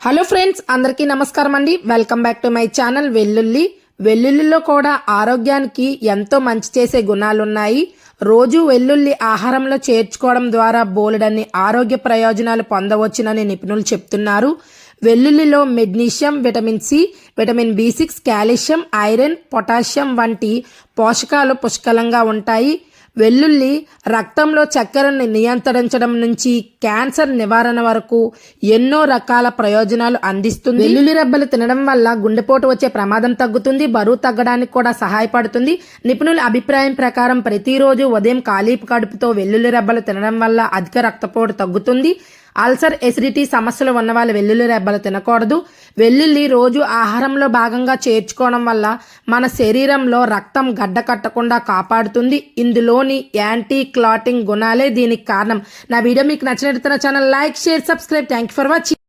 Hello friends అందరికీ నమస్కారం అండి. Welcome back to my channel వెల్లుల్లి. వెల్లుల్లిలో కూడా ఆరోగ్యానికి ఎంతో మంచి చేసే గుణాలున్నాయి. రోజు వెల్లుల్లి ఆహారంలో చేర్చుకోవడం ద్వారా బోలెడన్ని ఆరోగ్య ప్రయోజనాలు పొందవచ్చునని నిపుణులు చెప్తున్నారు. వెల్లుల్లిలో magnesium vitamin C vitamin B six calcium iron potassium వంటి పోషకాలు పుష్కలంగా ఉంటాయి. వెల్లుల్లి రక్తంలో చక్కెరను నియంత్రించడం నుంచి క్యాన్సర్ నివారణ వరకు ఎన్నో రకాల ప్రయోజనాలు అందిస్తుంది. వెల్లుల్లి రెబ్బలు తినడం వల్ల గుండెపోటు వచ్చే ప్రమాదం తగ్గుతుంది బరువు తగ్గడానికి కూడా సహాయపడుతుంది. నిపుణుల అభిప్రాయం ప్రకారం ప్రతిరోజు ఉదయం ఖాళీ కడుపుతో వెల్లుల్లి రెబ్బలు తినడం వల్ల అధిక రక్తపోటు తగ్గుతుంది. అల్సర్ ఎసిడిటీ సమస్యలు ఉన్న వాళ్ళు వెల్లుల్లి రెబ్బలు తినకూడదు. వెల్లుల్లి రోజు ఆహారంలో భాగంగా చేర్చుకోవడం వల్ల మన శరీరంలో రక్తం గడ్డ కట్టకుండా కాపాడుతుంది. ఇందులోని యాంటీ క్లాటింగ్ గుణాలే దీనికి కారణం. నా వీడియో మీకు నచ్చినట్టు channel like share subscribe. Thank you for watching.